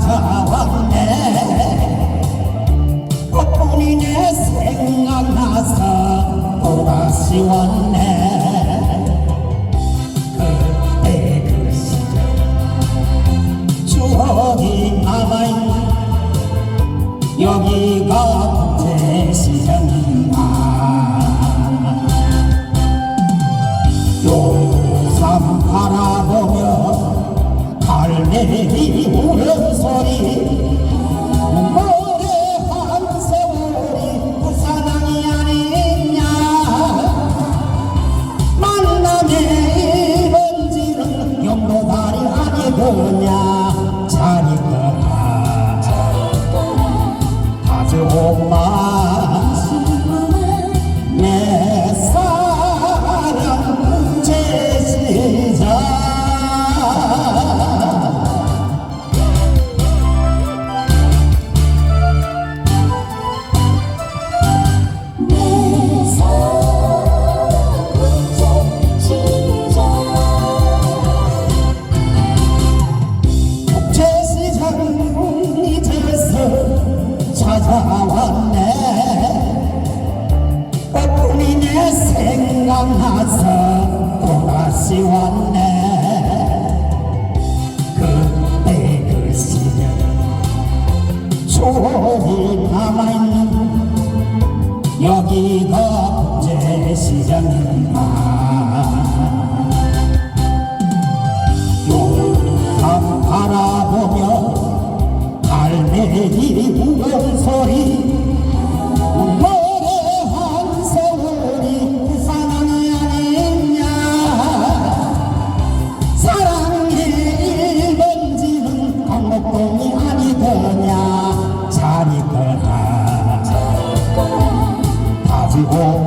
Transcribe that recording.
찾아왔네. 덕분이 내 생각나서 또 다시 왔네. 그때 그 시절 추억이 남아있는 여기가 국제시장인가 용산 바라보며 갈매기 우는 영로다리 아니더냐? 잘 있거라. 가져오 다시 왔네 그때 그 시절 추억이 남아있는 여기가 국제시장인가 용산 바라보며 갈매기 우는 소리 강목동이 아니더냐? 잘 있거라. 가지고